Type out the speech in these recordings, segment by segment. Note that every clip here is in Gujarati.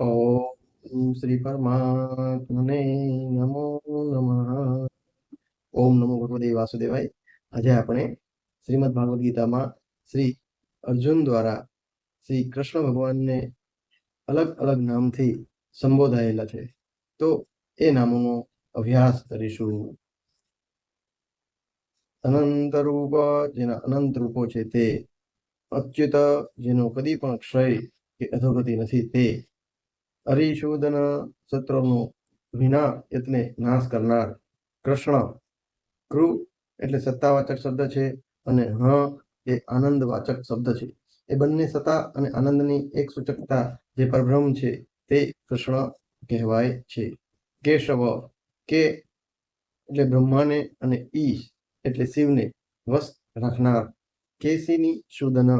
ઓમ શ્રી પરમાત્મને નમો નમઃ ઓમ નમો ભગવદે વાસુદેવાય આજે આપણે શ્રીમદ ભાગવદ ગીતામાં શ્રી અર્જુન દ્વારા શ્રી કૃષ્ણ ભગવાનને અલગ અલગ નામથી સંબોધાયેલા છે. તો એ નામોનો અભ્યાસ કરીશું. અનંત રૂપ જેના અનંત રૂપો છે તે, અચ્યુત જેનો કદી પણ ક્ષય કે અધોગતિ નથી તે હરિશોધન સત્રનો વિના યત્ને નાશ કરનાર કૃષ્ણ કૃ એટલે સત્તાવાચક શબ્દ છે અને હ એ આનંદવાચક શબ્દ છે. એ બંને સત્તા અને આનંદની એક સૂચકતા જે પરબ્રહ્મ છે તે કૃષ્ણ કહેવાય છે. કેશવ કે એટલે બ્રહ્માને અને ઈ એટલે શિવને વશ રાખનાર કેસીની શુદન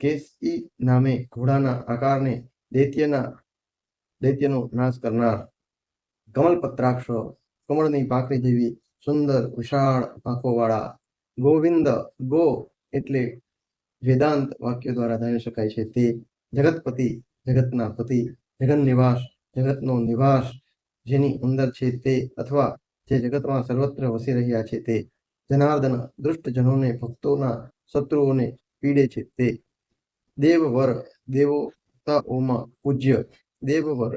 કેસી નામે ઘોડાના આકારને દૈત્યના દૈત્યનો નાશ કરનાર કમલપત્રાક્ષ કમળની પાંખડી જેવી સુંદર, વિશાળ પાંખોવાળા ગોવિંદ ગો એટલે વેદાંત વાક્ય દ્વારા જાણી શકાય છે. તે જગતપતિ, જગતના પતિ જગન નિવાસ જગતનો નિવાસ જેની અંદર છે તે અથવા જે જગતમાં સર્વત્ર વસી રહ્યા છે તે જનાર્દન દુષ્ટજનોને, ભક્તોના શત્રુઓને પીડે છે તે દેવવર, દેવતાઓમાં પૂજ્ય દેવવર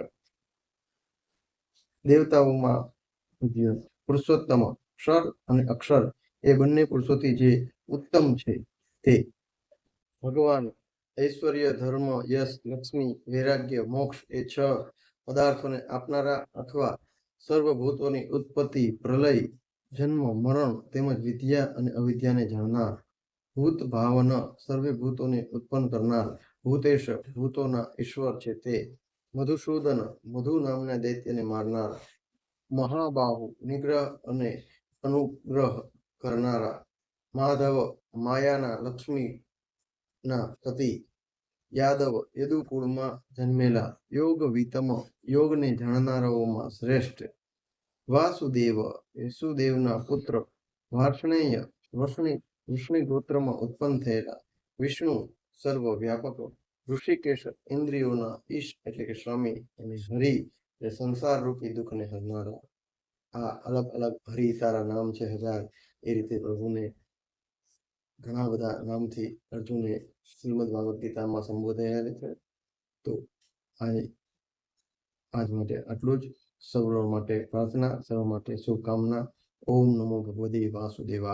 દેવતાઓમાં પુરુષોત્તમ અક્ષર અને અક્ષર એ બંને પુરુષોથી જે ઉત્તમ છે તે. ભગવાન ઐશ્વર્ય, ધર્મ, યશ, લક્ષ્મી, વૈરાગ્ય, મોક્ષ એ છ પદાર્થોને આપનારા અથવા સર્વભૂતોની ઉત્પત્તિ, પ્રલય, જન્મ, મરણ તેમજ વિદ્યા અને અવિદ્યાને જાણનાર. ભૂત ભાવના સર્વે ભૂતોને ઉત્પન્ન કરનાર. ભૂતેશ ભૂતોના ઈશ્વર છે તે. મધુસૂદન મધુ નામના દૈત્યને મારનારા મહાબાહુ, નિગ્રહ અને અનુગ્રહ કરનારા માધવ માયાના લક્ષ્મીના પતિ યાદવ યદુકુળમાં જન્મેલા યોગ વિતમ યોગને જાણનારાઓમાં શ્રેષ્ઠ વાસુદેવ યસુદેવના પુત્ર વાર્ષણેય વર્ષણી વૃષ્ણિ ગોત્રમાં ઉત્પન્ન થયેલા વિષ્ણુ સર્વ વ્યાપક ઋષિકેશ ઇન્દ્રિયોના ઈશ એટલે કે સ્વામી અને હરિ એ સંસાર રૂપી દુઃખને હરનારા. આ અલગ અલગ હરિ સારા નામ છે હજાર. એ રીતે પ્રભુને ઘણા બધા નામથી અર્જુને શ્રીમદ ભાગવત ગીતામાં સંબોધાયેલા છે. તો આજે, આજ માટે આટલું જ. સૌ માટે પ્રાર્થના સૌ માટે શુભકામના. ઓમ નમો ભગવદે વાસુદેવા